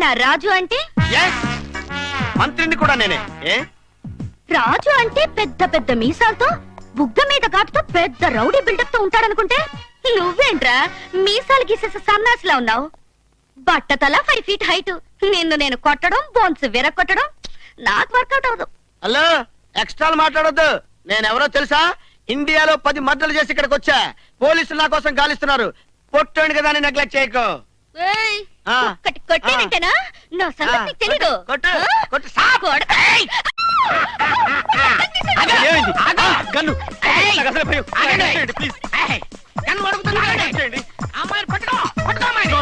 నువ్వేనా రాజు అంటే! మంత్రిని కూడా నేనే. ఏ? రాజు అంటే పెద్ద పెద్ద మీసాలతో బుగ్గ మీద ఘాటుతో పెద్ద రౌడీ బిల్డప్తో ఉంటాడనుకుంటే నువ్వేంట్రా మీసాలు గీసేసే సన్నాసిలా ఉన్నావు? బట్టతల ఫైవ్ ఫీట్ హైట్. నిన్ను నేను కొట్టడం బోన్స్ విరగొట్టడం నాకు వర్కౌట్ అవదు హలో ఎక్స్ట్రా మాట్లాడొద్దు. నేనెవరో తెలుసా? ఇండియాలో పది మద్దలు చేసి ఇక్కడికి వచ్చా పోలీసులు నా కోసం గాలిస్తున్నారు. పొట్టండి కదా అని నెగ్లెక్ట్ చేయకు. ఒక్కటి కొట్టేనంటేనా నా సంగతి నీకు తెలీదు. కొట్టు? కొట్టు, సాప్. గన్ను. నాకు అసలే భయం. చేయండి, please. చేయండి. No,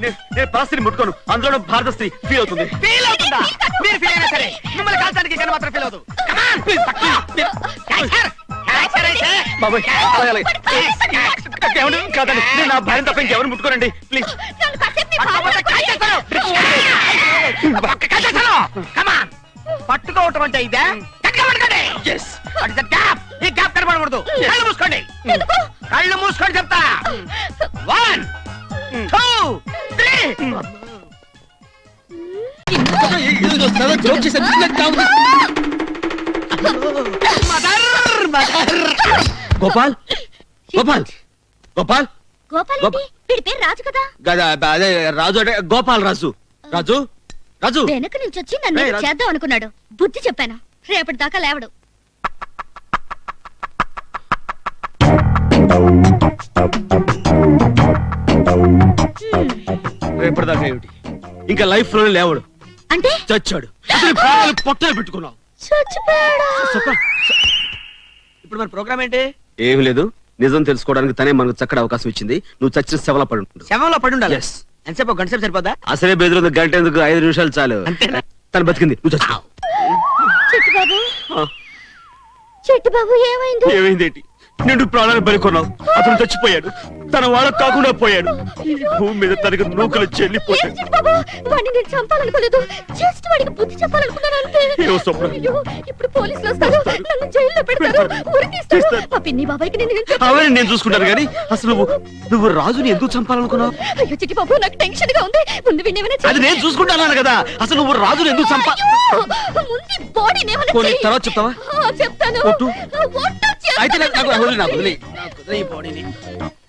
నే- నేను పరిస్థితిని ముట్టుకోను. అందులో భారత స్త్రీ ఫీల్ అవుతుంది. ఫీల్ అవుతుందా? మీరు ఫీల్ అయినా సరే మిమ్మల్ని కాల్చడానికి గన్ను మాత్రం ఫీల్ అవుతుంది. బాబోయ్, అలాగే, అలాగే. ఏమండి? కాదండి నేను నా భార్య తప్ప ఇంకెవరు ముట్టుకోనండి. ప్లీజ్ నన్ను కాసేపు నీ బాబు పట్టుకోవటం అంటే ఇదే? గట్టిగా పట్టుకోండి గ్యాప్ ఈ గ్యాప్ కనబడకూడదు. కళ్ళు మూసుకోండి. కళ్ళు మూసుకోండి చెప్తా. One two three Gopal Gopal? Gopal? Gopal గోప- ఏంటి? వీడి పేరు రాజు కదా? గద- అదే రాజు అంటే గోపాల్ రాజు? రాజు? రాజు వెనక నుంచి వచ్చి నన్ను ఏయ్, రాజు. చేద్దాం అనుకున్నాడు. బుద్ధి చెప్పాను. రేపటి దాకా లేవడు. రేపటిదాకా ఏమిటి? ఇంకా లైఫ్లో లేవడు. అంటే? చచ్చాడు. అసలు ప్రాణాలు పొట్టలు పెట్టుకున్నావు. చచ్చిపోయాడా? చెప్ప. ఇప్పుడు మన ప్రోగ్రామ్ ఏంటి? ఏమీ లేదు. నిజం తెలుసుకోవడానికి తనే మనకు చక్కటి అవకాశం ఇచ్చింది. నువ్వు చచ్చిన శవల పడి ఉండు. శవంలో పడి ఉండాలి? Yes. ఎంతసేపు గంట సేపు సరిపోదా అసలే బెదిరింది గంట ఎందుకు? ఐదు నిమిషాలు చాలు. అంతేనా? తను బతికింది. నువ్వు చచ్చావు చెట్టు బాబు. చెట్టు బాబు ఏమైంది? ఏమైంది ఏంటి నిండు ప్రాణాలు బలికొన్నావు. అతను చచ్చిపోయాడు. తన వాళ్ళకు కాకుండా పోయాడు. ఈ భూమి మీద తనకు నూకలు చెల్లిపోయాడు ఏవో స్వప్న. తీస్తారు? అవన్నీ నేను చూసుకుంటాను కానీ అసలు నువ్వు నువ్వు రాజుని ఎందుకు చంపాలనుకున్నావు? అది నేను చూసుకుంటాను కదా. అసలు నువ్వు రాజుని ఎందుకు చంపా పోనీ. తర్వాత చెప్తావా? చెప్తాను. ఒట్టు. అయితే నాకు నాకు వదిలి నాకు వదిలి నాకు వదిలి ఈ బాడీని చిట్టి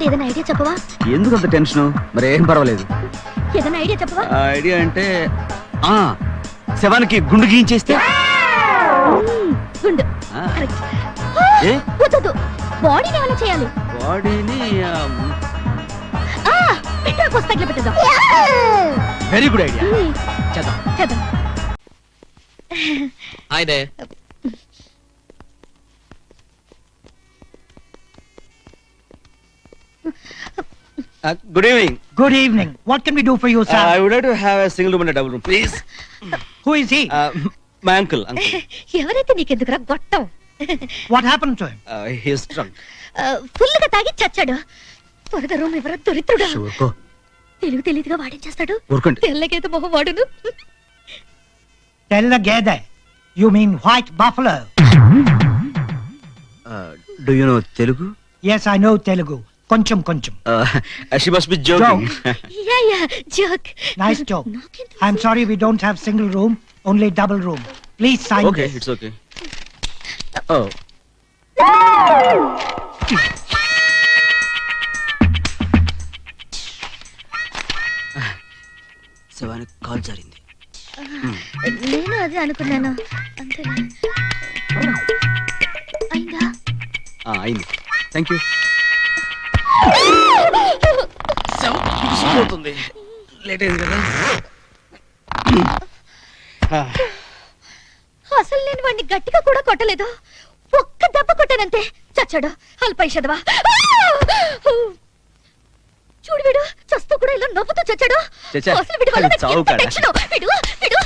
గుర్తుపట్టుకుంటే ఏదైనా ఐడియా చెప్పవా? ఎందుకు అంత టెన్షన్? మరి ఏం పర్వాలేదు. ఏదైనా ఐడియా చెప్పవా? ఐడియా అంటే ఆ శవానికి గుండు గీయించేస్తే? మ్మ్, గుండు. ఆ. కరెక్ట్ ఏ? వద్దు బాడీని ఏమైనా చేయాలి? బాడీని ఆ పెట్రోల్ పోసి తగిలిపెట్టేద్దాం వెరీ గుడ్ ఐడియా చేద్దాం. Hi day good evening Good evening. What can we do for you, sir? I would like to have a single room and double room please Who is he? My uncle uncle ఎవరైతే నీకెందుకురా గొట్టం what happened to him? He's drunk ఫుల్గా తాగి చచ్చాడు త్వరగా room ఎవరో దొరిత్రుడు షూర్కో తెలుగు తెలియదుగా వాడేం చేస్తాడు ఊరుకోండి తెల్లగైతే మొహం వాడును Tell the Gede. You mean white buffalo? Do you know Telugu Yes, I know Telugu. Koncham koncham. She must be joking yeah yeah joke Nice joke. I'm sorry we don't have single room, only double room. Please sign okay this. It's okay ఓ శవానికి call జరిగింది నేను అదే అనుకున్నాను అంతే అయిందా అయింది thank you పోతుంది late అయింది కదా. అసలు నేను వాడిని గట్టిగా కూడా కొట్టలేదు. ఒక్క దెబ్బ కొట్టానంతే. చచ్చాడు. అల్పైషదవా చూడు వీడు చస్తూ కూడా ఇలా నవ్వుతూ చచ్చాడు. చచ్చా, అసలు వీడి వల్ల నాకు చావు ఎంత కాడా? టెన్షనో. వీడు. వీడు.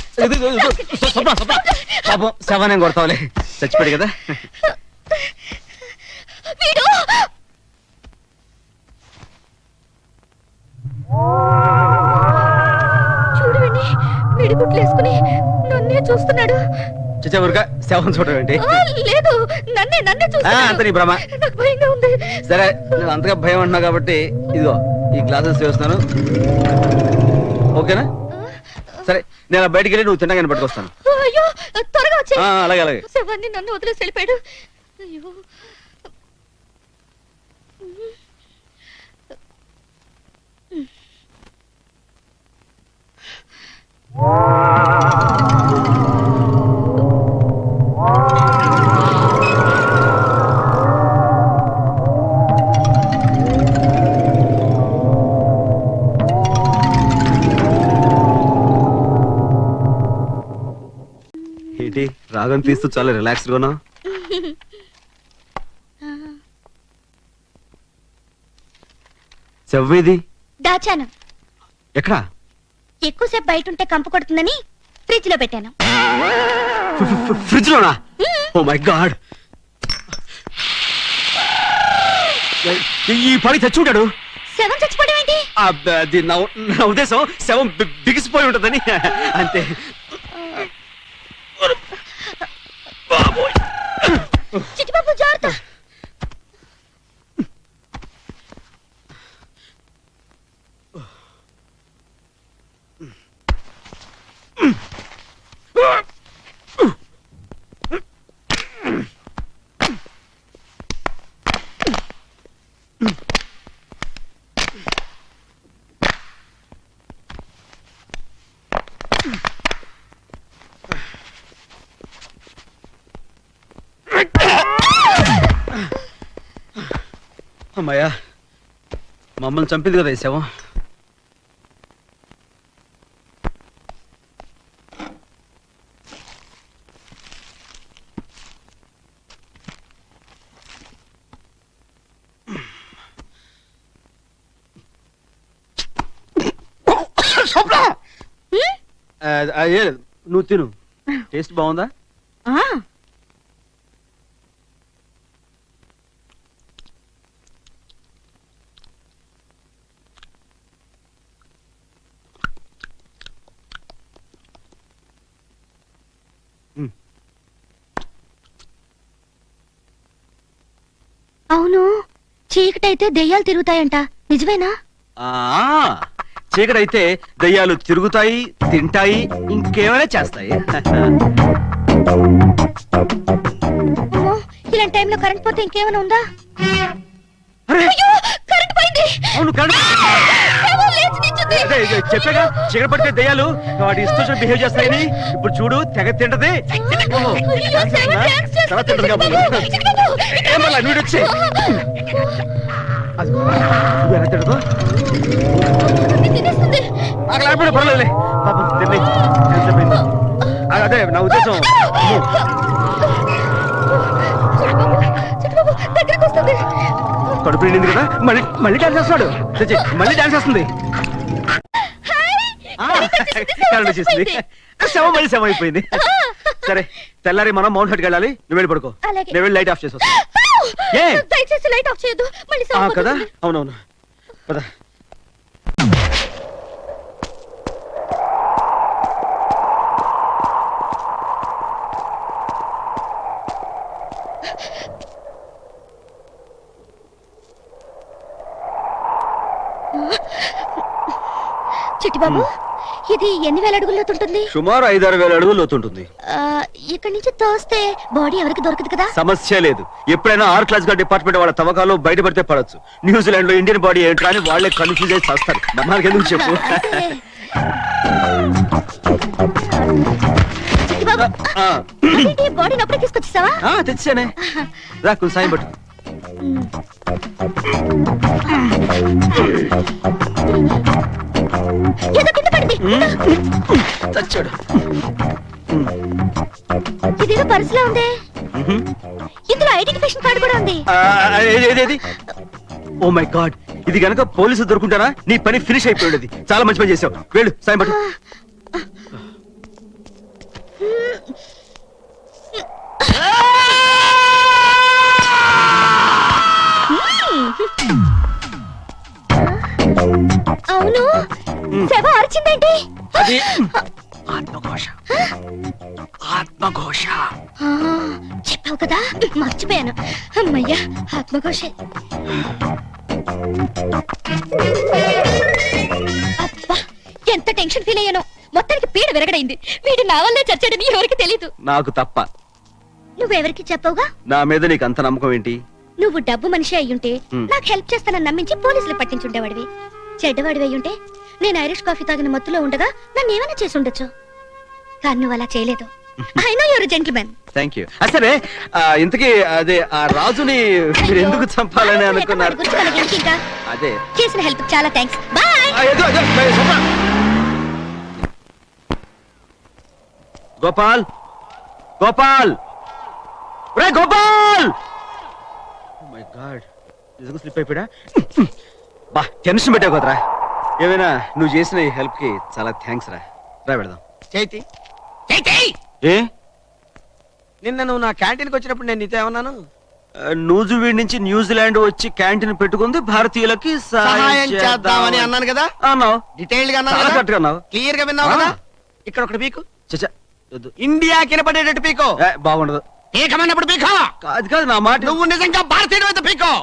పాపం కొడతావులే. చచ్చిపోయాడు కదా. వీడి గుట్లు వేసుకుని నన్నే చూస్తున్నాడు. చచ్చా ఊరుగా శవం చూడడం ఏంటి? లేదు నన్నే నన్నే ఆ, అంత నీ చూస్తున్నాడు భ్రమ. నాకు భయంగా ఉంది. సరే నేను అంతగా భయం అంటున్నావు కాబట్టి ఇదిగో ఈ గ్లాసెస్ చేస్తున్నాను ఓకేనా? సరే నేను బయటికి వెళ్ళి నువ్వు తిన్నగానే పట్టుకొస్తాను. అయ్యో త్వరగా వచ్చే అలాగే అలాగే. శవాన్ని నన్ను వదిలేసి వెళ్ళిపోయాడు. అయ్యో. ఏంటి రాగం తీస్తూ చాలా రిలాక్స్డ్గా ఉన్నావు చెవ్వేది? దాచాను. ఎక్కడా? ఎక్కువసేపు బయట ఉంటే కంపు కొడుతుందని ఫ్రిడ్జ్లో పెట్టాను. ఫ్రిడ్జ్ లోనా? ఓ మై గాడ్ ఈ పని తెచ్చుంటాడు శవం చచ్చిపోవడం ఏంటి? అది నా నా ఉద్దేశం. శవం బి- బిగిసిపోయి ఉంటుందని. అంతే. చిట్టిబాబు జాగ్రత్త అమ్మాయ్యా మమ్మల్ని చంపింది కదా ఈ శవం ఏ. నువ్వు తిను. టేస్ట్ బాగుందా? అవును చీకటైతే దెయ్యాలు తిరుగుతాయంట. నిజమేనా? ఆ చీకటైతే దయ్యాలు తిరుగుతాయి తింటాయి ఇంకేమైనా చేస్తాయి. ఇలాంటి టైంలో కరెంట్ పోతే ఇంకేమైనా ఉందా? అరే, కరెంట్ పోయింది. అవును కరెంట్ ఇదే చెప్పాగా చీకటి పడితే దయ్యాలు వాటి ఇష్టం బిహేవ్ చేస్తాయని. ఇప్పుడు చూడు తెగ తింటది. తర్వాత తింటది కాబట్టి. నువ్వు వచ్చి? అది నువ్వు ఎలా తింటదో. నాకు లేకపోతే పర్వాలేదులే. పాపం తిండి అదే నా ఉద్దేశం. కడుపు నిండింది కదా? మళ్ళీ మళ్ళీ డాన్స్ చేస్తాడు మళ్ళీ డాన్స్ చేస్తుంది. కరెంట్ వచ్చేసింది శవం మళ్ళీ శవం అయిపోయింది. సరే తెల్లారి మనం మౌంట్ హట్కి వెళ్ళాలి. నువ్వు వెళ్ళి పడుకో. అలాగే. నేను వెళ్ళి లైట్ ఆఫ్ చేసి వస్తా ఏ? దయచేసి లైట్ ఆఫ్ చేయొద్దు. మళ్ళీ ఆ, సౌండ్ కదా. అవునవును. పద. చిట్టిబాబు ఇది ఎన్ని వేల అడుగుల్లో ఉంటుంది సుమారు ఐదారు వేల అడుగులు లోతుంటుంది. ఇక్కడి నుంచి తోస్తే బాడీ ఎవరికి దొరకదు కదా? సమస్య లేదు. ఎప్పుడైనా ఆర్ క్లాస్గా డిపార్ట్మెంట్ వాళ్ళ తవ్వకాలు బయటపడితే పడచ్చు. న్యూజిలాండ్లో ఇండియన్ బాడీ ఏంటో అని వాళ్ళే కన్ఫ్యూజ్ చేసి వస్తారు మనకి ఎందుకు చెప్పు? బాడీని అప్పుడే తీసుకొచ్చేసావా? తెచ్చానే. రా కొంచెం సాయం పట్టు. ఏదో కింద పడింది చచ్చాడు. ఇదేదో పర్సులో ఉంది? ఇందులో ఐడెంటిఫికేషన్ కార్డు కూడా ఉంది. ఓ మై గాడ్ ఇది గనక పోలీసు దొరుకుంటారా? నీ పని ఫినిష్ అయిపోయేది. చాలా మంచి పని చేసావు వెళ్ళు సాయం పట్టు. శవ అరిచిందేంటి? అది ఆత్మఘోష. ఆత్మఘోష. చెప్పావు కదా మర్చిపోయాను. అమ్మయ్యా ఆత్మఘోషే. అబ్బా ఎంత టెన్షన్ ఫీల్ అయ్యానో. మొత్తానికి పీడ విరగడైంది. వీడు నా వల్లే చచ్చాడని ఎవరికి తెలీదు. నాకు తప్ప. నువ్వెవరికి చెప్పవుగా? నా మీద నీకు అంత నమ్మకం ఏంటి? నువ్వు డబ్బు మనిషి అయ్యుంటే. నాకు హెల్ప్ చేస్తానని నమ్మించి పోలీసులు పట్టించుండేవాడివి. చెడ్డవాడివి అయ్యుంటే నేను ఐరిష్ కాఫీ తాగిన మత్తులో ఉండగా నన్ను ఏమైనా చేసి ఉండొచ్చు? కానీ నువ్వు అలా చేయలేదు. I know your gentlemen thank you ఆ, ఇంతకీ అదే ఆ రాజుని మీరు ఎందుకు చంపాలని అనుకున్నారు? అదే. చేసిన హెల్ప్ చాలా థ్యాంక్స్ బాయ్. గోపాల్ గోపాల్ రే గోపాల్! మై గాడ్ నిజంగా స్లిప్ అయిపోయా బా టెన్షన్ పెట్టావు కదరా. ఏమైనా నువ్వు చేసిన ఈ హెల్ప్కి చాలా థ్యాంక్స్ రా. రా పెడదాం చైతి చైతి! ఏ? నిన్న నువ్వు నా క్యాంటీన్కి వచ్చినప్పుడు నేను నీతో ఏమన్నాను? నూజివీడ్ నుంచి న్యూజిలాండ్ వచ్చి క్యాంటీన్ పెట్టుకుంది భారతీయులకి సహాయం చేద్దామని అన్నాను కదా? అన్నావు. డీటెయిల్డ్గా చాలా అన్నాను కరెక్ట్గా అన్నావు. క్లియర్గా విన్నావు. కదా? ఇక్కడ ఒకటి పీకు. చచ్చా. ఇండియా కినపడేటట్టు పీకో. ఏ, బాగుండదు. పీకమన్నప్పుడు పీకో. కాదు కాదు నా మాట నువ్వు నిజంగా భారతీయుడు అయితే పీకో.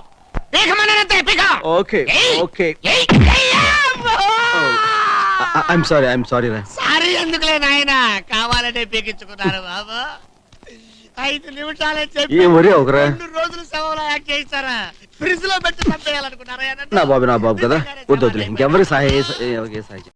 పీకమన్నంతే పీకో. Okay! Okay! I'm sorry I'm sorry రా సారీ ఎందుకులే నాయన? కావాలంటే పీకించుకున్నారు బాబు. ఐదు నిమిషాలే చెప్పి ఏం ఒరే ఒకరా రెండు రోజులు సెలవులు యాక్ట్ చేస్తారా ఫ్రిడ్జ్లో పెట్టి చంపేయాలనుకున్నారా? నా బాబు నా బాబు కదా. వద్దు వద్దులే. సహాయ ఎవరికి సహాయం